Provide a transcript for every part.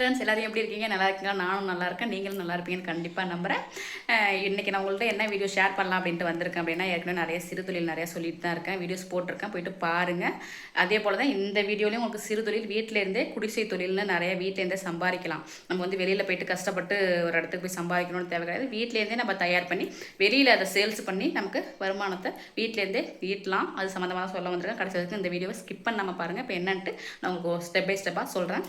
Friends எல்லாரும் எப்படி இருக்கீங்க? நல்லா இருக்கீங்க நானும் நல்லா இருக்கேன். நீங்களும் நல்லா இருப்பீங்கன்னு கண்டிப்பாக நம்புறேன். இன்றைக்கி நான் உங்கள்ட்ட என்ன வீடியோ ஷேர் பண்ணலாம் அப்படின்ட்டு வந்திருக்கேன் அப்படின்னா ஏற்கனவே நிறைய சிறு தொழில் நிறையா சொல்லிட்டு தான் இருக்கேன். வீடியோஸ் போட்டிருக்கேன். போயிட்டு பாருங்கள் அதே போல் தான் இந்த வீடியோலையும் உங்களுக்கு சிறு தொழில் வீட்டிலேருந்தே குடிசை தொழில்னு நிறைய வீட்டிலேருந்தே சம்பாதிக்கலாம். நம்ம வந்து வெளியில் போயிட்டு கஷ்டப்பட்டு ஒரு இடத்துக்கு போய் சம்பாதிக்கணும்னு தேவை கிடையாது. வீட்டிலேருந்தே நம்ம தயார் பண்ணி வெளியில் அதை சேல்ஸ் பண்ணி நமக்கு வருமானத்தை வீட்டிலேருந்தே ஈட்டலாம். அது சம்மந்தமாக சொல்ல வந்திருக்கேன். கடைசி வரைக்கும் இந்த வீடியோவை ஸ்கிப் பண்ணாமல் பாருங்கள் இப்போ என்னன்ட்டு நான் உங்களுக்கு ஸ்டெப் பை ஸ்டெப்பாக சொல்கிறேன்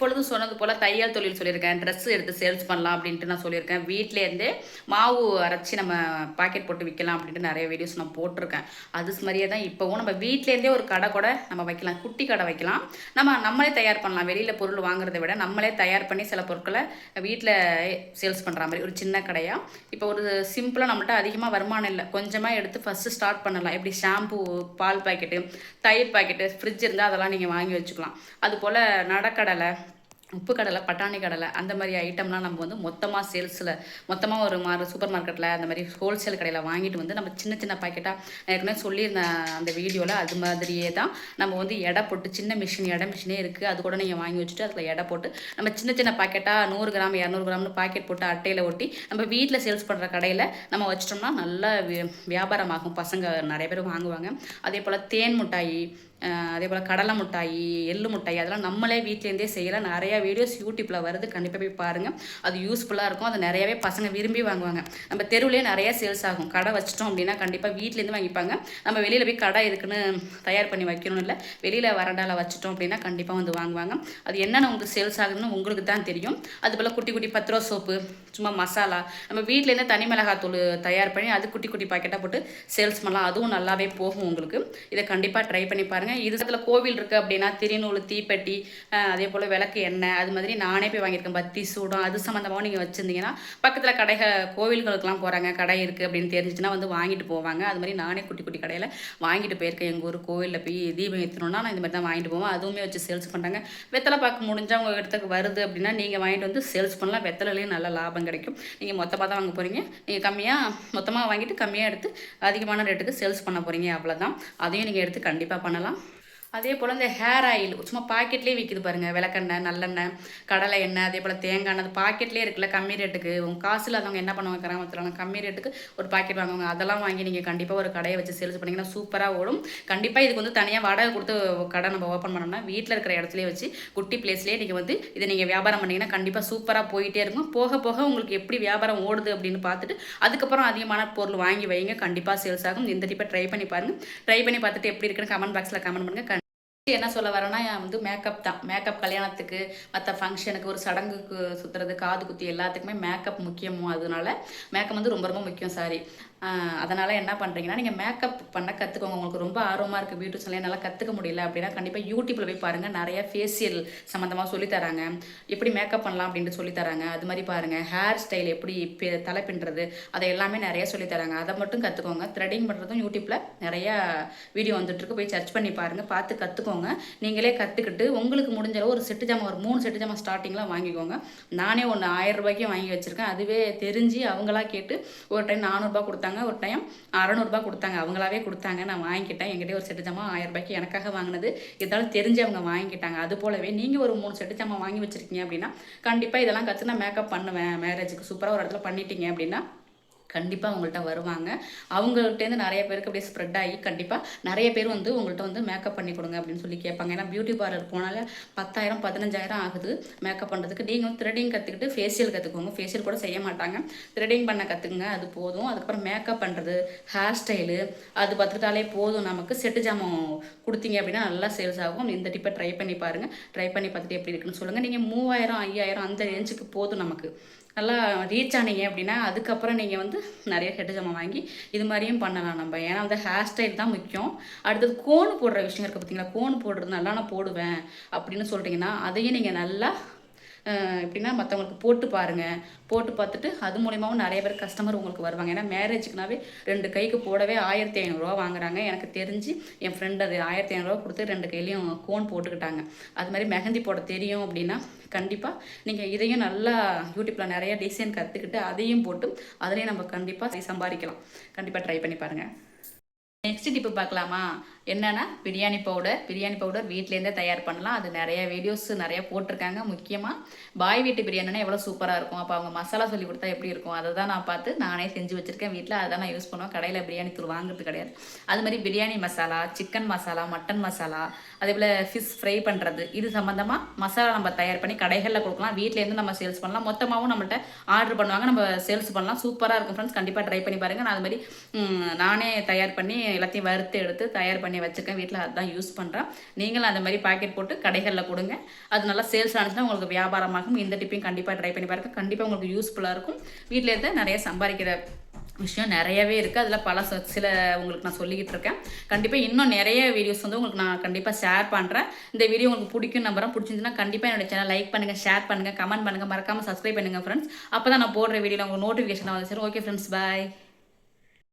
இப்பொழுதும் சொன்னது போல் தையல் தொழில் சொல்லியிருக்கேன். ட்ரெஸ் எடுத்து சேல்ஸ் பண்ணலாம் அப்படின்ட்டு நான் சொல்லியிருக்கேன். வீட்டிலேருந்தே மாவு அரைச்சி நம்ம பாக்கெட் போட்டு விற்கலாம் அப்படின்ட்டு நிறைய வீடியோஸ் நான் போட்டிருக்கேன். அது மாதிரியே தான் இப்போவும் நம்ம வீட்டிலேருந்தே ஒரு கடை கூட நம்ம வைக்கலாம். குட்டி கடை வைக்கலாம். நம்ம நம்மளே தயார் பண்ணலாம். வெளியில் பொருள் வாங்குறதை விட நம்மளே தயார் பண்ணி சில பொருட்களை வீட்டில் சேல்ஸ் பண்ணுற மாதிரி ஒரு சின்ன கடையாக இப்போ ஒரு சிம்பிளாக நம்மள்ட்ட அதிகமாக வருமானம் இல்லை. கொஞ்சமாக எடுத்து ஃபஸ்ட்டு ஸ்டார்ட் பண்ணலாம். எப்படி ஷாம்பு பால் பாக்கெட்டு தயிர் பாக்கெட்டு ஃப்ரிட்ஜ் இருந்தால் அதெல்லாம் நீங்கள் வாங்கி வச்சுக்கலாம். அதுபோல் நடக்கடலை உப்பு கடலை பட்டாணி கடலை அந்த மாதிரி ஐட்டம்லாம் நம்ம வந்து மொத்தமாக சேல்ஸில் மொத்தமாக ஒரு மாதிரி சூப்பர் மார்க்கெட்டில் அந்த மாதிரி ஹோல்சேல் கடையில் வாங்கிட்டு வந்து நம்ம சின்ன சின்ன பாக்கெட்டாக ஏற்கனவே சொல்லியிருந்தேன் அந்த வீடியோவில் அது மாதிரியே தான் நம்ம வந்து எடை போட்டு சின்ன மிஷின் எடை மிஷினே இருக்குது அது கூட நீங்கள் வாங்கி வச்சுட்டு அதில் எடை போட்டு நம்ம சின்ன சின்ன பாக்கெட்டாக நூறு கிராம் இரநூறு கிராம்னு பாக்கெட் போட்டு அட்டையில் ஒட்டி நம்ம வீட்டில் சேல்ஸ் பண்ணுற கடையில் நம்ம வச்சிட்டோம்னா நல்ல வியாபாரமாகும் பசங்க நிறைய பேர் வாங்குவாங்க. அதே போல் தேன் மிட்டாயி அதே போல் கடலை மிட்டாயி எள்ளு மிட்டாய் அதெல்லாம் நம்மளே வீட்டிலேருந்தே செய்யலாம் நிறையா வீடியோஸ் யூடியூப்பில் வருது. கண்டிப்பாக போய் பாருங்கள் அது யூஸ்ஃபுல்லாக இருக்கும். அது நிறையவே பசங்க விரும்பி வாங்குவாங்க. நம்ம தெருவுலேயே நிறையா சேல்ஸ் ஆகும். கடை வச்சிட்டோம் அப்படின்னா கண்டிப்பாக வீட்லேருந்து வாங்கிப்பாங்க. நம்ம வெளியில் போய் கடை இருக்குன்னு தயார் பண்ணி வைக்கணும் இல்லை. வெளியில் வரண்டாவில் வச்சிட்டோம் அப்படின்னா கண்டிப்பாக வந்து வாங்குவாங்க. அது என்னென்ன உங்களுக்கு சேல்ஸ் ஆகுதுன்னு உங்களுக்கு தான் தெரியும். அது போல் குட்டி குட்டி பத்து ரூபா சோப்பு சும்மா மசாலா நம்ம வீட்லேருந்து தனி மிளகாத்தூள் தயார் பண்ணி அது குட்டி குட்டி பாக்கெட்டாக போட்டு சேல்ஸ் பண்ணலாம். அதுவும் நல்லாவே போகும் உங்களுக்கு. இதை கண்டிப்பாக ட்ரை பண்ணி பாருங்கள் இது இடத்துல கோவில் இருக்குது அப்படின்னா திருநூல் தீப்பெட்டி அதே போல் விளக்கு எண்ணெய் அது மாதிரி நானே போய் வாங்கியிருக்கேன். பத்தி சூடம் அது சம்மந்தமாகவும் நீங்கள் வச்சுருந்தீங்கன்னா பக்கத்தில் கடைகள் கோவில்களுக்கெல்லாம் போகிறாங்க கடை இருக்குது அப்படின்னு தெரிஞ்சிச்சுன்னா வந்து வாங்கிட்டு போவாங்க. அது மாதிரி நானே குட்டி குட்டி கடையில் வாங்கிட்டு போயிருக்கேன். எங்கள் ஊர் கோவிலில் போய் தீபம் ஏற்றணும்னா நான் இந்த மாதிரி தான் வாங்கிட்டு போவேன். அதுவுமே வச்சு சேல்ஸ் பண்ணுறாங்க வெத்தலை பார்க்க முடிஞ்சால் உங்கள் இடத்துக்கு வருது அப்படின்னா நீங்கள் வாங்கிட்டு வந்து சேல்ஸ் பண்ணலாம். வெத்தலையிலையும் நல்ல லாபம் கிடைக்கும். நீங்கள் மொத்தமாக தான் வாங்க போகிறீங்க நீங்கள் கம்மியாக மொத்தமாக வாங்கிட்டு கம்மியாக எடுத்து அதிகமான ரேட்டுக்கு சேல்ஸ் பண்ண போகிறீங்க அவ்வளோதான் அதையும் நீங்கள் எடுத்து கண்டிப்பாக பண்ணலாம். அதே போல் இந்த ஹேர் ஆயில் சும்மா பாக்கெட்லேயே விற்கிது பாருங்கள் விளக்கெண்ணெய் நல்லெண்ணெய் கடலை எண்ணெய் அதே போல் தேங்காய் எண்ணெய் அது பாக்கெட்லேயே இருக்குல்ல கம்மி ரேட்டுக்கு உங்கள் காசு இல்லாதவங்க என்ன பண்ணுவாங்க கிராமத்தில் கம்மி ரேட்டுக்கு ஒரு பாக்கெட் வாங்குவாங்க. அதெல்லாம் வாங்கி நீங்கள் கண்டிப்பாக ஒரு கடையை வச்சு சேல்ஸ் பண்ணிங்கன்னா சூப்பராக ஓடும். கண்டிப்பாக இதுக்கு வந்து தனியாக வாடகை கொடுத்து கடை நம்ம ஓப்பன் பண்ணோம்னா வீட்டில் இருக்கிற இடத்துலயே வச்சு குட்டி பிளேஸ்லேயே நீங்கள் வந்து இதை நீங்கள் வியாபாரம் பண்ணிங்கன்னா கண்டிப்பாக சூப்பராக போயிட்டே இருக்கும். போக போக உங்களுக்கு எப்படி வியாபாரம் ஓடுது அப்படின்னு பார்த்துட்டு அதுக்கப்புறம் அதிகமான பொருள் வாங்கி வைங்க. கண்டிப்பாக சேல்ஸ் ஆகும். இந்த டிப்பை ட்ரை பண்ணி பாருங்கள் ட்ரை பண்ணி பார்த்துட்டு எப்படி இருக்குன்னு கமெண்ட் பாக்ஸில் கமெண்ட் பண்ணுங்கள் என்ன சொல்ல வரேன்னா வந்து மேக்கப் தான். மேக்கப் கல்யாணத்துக்கு மற்ற ஃபங்க்ஷனுக்கு ஒரு சடங்குக்கு சுற்றுறது காது குத்தி எல்லாத்துக்குமே மேக்கப் முக்கியமும். அதனால மேக்கப் வந்து ரொம்ப ரொம்ப முக்கியம் சாரி அதனால் என்ன பண்ணுறீங்கன்னா நீங்கள் மேக்கப் பண்ண கற்றுக்கோங்க உங்களுக்கு ரொம்ப ஆர்வமாக இருக்குது பியூட்டி சொல்லி என்னால் கற்றுக்க முடியல அப்படின்னா கண்டிப்பாக யூடியூப்பில் போய் பாருங்கள் நிறைய ஃபேஷியல் சம்மந்தமாக சொல்லித் தராங்க எப்படி மேக்கப் பண்ணலாம் அப்படின்ட்டு சொல்லித் தராங்க அது மாதிரி பாருங்கள் ஹேர் ஸ்டைல் எப்படி பி- தலை பின்னுறது அதை எல்லாமே நிறைய சொல்லித் தராங்க அதை மட்டும் கற்றுக்கோங்க த்ரெடிங் பண்ணுறதும் யூடியூப்பில் நிறையா வீடியோ வந்துட்டுருக்கு போய் சர்ச் பண்ணி பாருங்கள் பார்த்து கற்றுக்கோங்க நீங்களே கற்றுக்கிட்டு உங்களுக்கு முடிஞ்ச அளவு ஒரு செட்டு ஜாமான் ஒரு மூணு செட்டு ஜாமான் ஸ்டார்டிங்லாம் வாங்கிக்கோங்க. நானே ஒன்று ஆயிரம் ரூபாய்க்கு வாங்கி வச்சுருக்கேன். அதுவே தெரிஞ்சு அவங்களா கேட்டு ஒரு டைம் நானூறுரூபா கொடுத்தாங்க ஒரு டைம் அறநூறுபா கொடுத்தாங்க. அவங்களாவே கொடுத்தாங்க. நான் வாங்கிக்கிட்டேன். என்கிட்ட ஒரு செட்டு ஜாமான் ஆயிரம் ரூபாய்க்கு எனக்காக வாங்கினது. இருந்தாலும் தெரிஞ்சு அவங்க வாங்கிக்கிட்டாங்க. அது போலவே நீங்கள் ஒரு மூணு செட்டு ஜாமான் வாங்கி வச்சுருக்கீங்க அப்படின்னா கண்டிப்பாக இதெல்லாம் கற்று நான் மேக்கப் பண்ணுவேன். மேரேஜுக்கு சூப்பராக ஒரு இடத்துல பண்ணிட்டீங்க அப்படின்னா கண்டிப்பாக உங்கள்கிட்ட வருவாங்க. அவங்கள்ட்டேருந்து நிறைய பேருக்கு அப்படியே ஸ்ப்ரெட் ஆகி கண்டிப்பாக நிறைய பேர் வந்து உங்கள்கிட்ட வந்து மேக்கப் பண்ணி கொடுங்க அப்படின்னு சொல்லி கேட்பாங்க. ஏன்னா பியூட்டி பார்லர் போனாலே பத்தாயிரம் பதினஞ்சாயிரம் ஆகுது மேக்கப் பண்ணுறதுக்கு நீங்கள் வந்து த்ரெடிங் கற்றுக்கிட்டு ஃபேஷியல் கற்றுக்கோங்க ஃபேஷியல் கூட செய்ய மாட்டாங்க. த்ரெடிங் பண்ண கற்றுக்குங்க அது போதும். அதுக்கப்புறம் மேக்கப் பண்ணுறது ஹேர் ஸ்டைலு அது பார்த்துக்கிட்டாலே போதும். நமக்கு செட்டு ஜாமம் கொடுத்தீங்க அப்படின்னா நல்லா சேல்ஸ் ஆகும். இந்த டிப்பை ட்ரை பண்ணி பாருங்கள் ட்ரை பண்ணி பார்த்துட்டு எப்படி இருக்குன்னு சொல்லுங்கள் நீங்கள் மூவாயிரம் ஐயாயிரம் அந்த ரேஞ்சுக்கு போதும் நமக்கு. நல்லா ரீச் ஆனீங்க அப்படின்னா அதுக்கப்புறம் நீங்கள் வந்து நிறைய ஹெட் ஜாமான் வாங்கி இது மாதிரியும் பண்ணலாம் நம்ம. ஏன்னா வந்து ஹேர் ஸ்டைல் தான் முக்கியம். அடுத்தது கோன் போடுற விஷயம் இருக்குது பார்த்தீங்களா கோன் போடுறது நல்லா நான் போடுவேன் அப்படின்னு சொல்கிறீங்கன்னா அதையும் நீங்கள் நல்லா எப்படின்னா மற்றவங்களுக்கு போட்டு பாருங்கள் போட்டு பார்த்துட்டு அது மூலியமாகவும் நிறைய பேர் கஸ்டமர் உங்களுக்கு வருவாங்க. ஏன்னா மேரேஜுக்குனாவே ரெண்டு கைக்கு போடவே ஆயிரத்தி ஐநூறுரூவா வாங்குறாங்க. எனக்கு தெரிஞ்சு என் ஃப்ரெண்ட் அது ஆயிரத்தி ஐநூறுரூவா கொடுத்து ரெண்டு கையிலையும் கோன் போட்டுக்கிட்டாங்க. அது மாதிரி மெஹந்தி போட தெரியும் அப்படின்னா கண்டிப்பாக நீங்கள் இதையும் நல்லா யூடியூப்பில் நிறைய டிசைன் கற்றுக்கிட்டு அதையும் போட்டு அதுலேயும் நம்ம கண்டிப்பாக சம்பாதிக்கலாம். கண்டிப்பாக ட்ரை பண்ணி பாருங்கள் நெக்ஸ்ட் டிப்பு பார்க்கலாமா? என்னென்னா பிரியாணி பவுடர் பிரியாணி பவுடர் வீட்டிலேருந்தே தயார் பண்ணலாம். அது நிறைய வீடியோஸ் நிறைய போட்டிருக்காங்க. முக்கியமாக பாய் வீட்டு பிரியாணினா எவ்வளோ சூப்பராக இருக்கும். அப்போ அவங்க மசாலா சொல்லி கொடுத்தா எப்படி இருக்கும்? அதை தான் நான் பார்த்து நானே செஞ்சு வச்சுருக்கேன் வீட்டில் அதை தான் நான் யூஸ் பண்ணுவேன். கடையில் பிரியாணி தூள் வாங்குறது கிடையாது. அது மாதிரி பிரியாணி மசாலா சிக்கன் மசாலா மட்டன் மசாலா அதே போல் ஃபிஷ் ஃப்ரை பண்ணுறது இது சம்மந்தமாக மசாலா நம்ம தயார் பண்ணி கடைகளில் கொடுக்கலாம். வீட்டிலேருந்து நம்ம சேல்ஸ் பண்ணலாம். மொத்தமாகவும் நம்மள்ட்ட ஆர்டர் பண்ணுவாங்க. நம்ம சேல்ஸ் பண்ணலாம். சூப்பராக இருக்கும் ஃப்ரெண்ட்ஸ் கண்டிப்பாக ட்ரை பண்ணி பாருங்கள் நான் அது மாதிரி நானே தயார் பண்ணி எல்லாத்தையும் வறுத்து எடுத்து தயார் பண்ணி வச்சுருக்கேன். வீட்டில் அதுதான் யூஸ் பண்ணுறேன் நீங்களும் அந்த மாதிரி பாக்கெட் போட்டு கடைகளில் கொடுங்க. அது நல்லா சேல்ஸ் ஆனிச்சுன்னா உங்களுக்கு வியாபாரமாகும். இந்த டிப்பையும் கண்டிப்பாக ட்ரை பண்ணி பாருங்கள் கண்டிப்பாக உங்களுக்கு யூஸ்ஃபுல்லாக இருக்கும். வீட்டில் இருந்து நிறைய சம்பாதிக்கிற விஷயம் நிறையவே இருக்குது அதில் பல ச- சில உங்களுக்கு நான் சொல்லிக்கிட்டு இருக்கேன். கண்டிப்பாக இன்னும் நிறைய வீடியோஸ் வந்து உங்களுக்கு நான் கண்டிப்பாக ஷேர் பண்ணுறேன் இந்த வீடியோ உங்களுக்கு பிடிக்கும் நம்புறேன். பிடிச்சிருந்துன்னா கண்டிப்பாக என்னோட சேனல் லைக் பண்ணுங்கள் ஷேர் பண்ணுங்கள் கமெண்ட் பண்ணுங்கள் மறக்காமல் சப்ஸ்கிரைப் பண்ணுங்கள் ஃப்ரெண்ட்ஸ் அப்போ தான் நான் போடுற வீடியோவில் உங்களுக்கு நோட்டிஃபிகேஷன் வந்து சரி ஓகே ஃப்ரெண்ட்ஸ் பாய்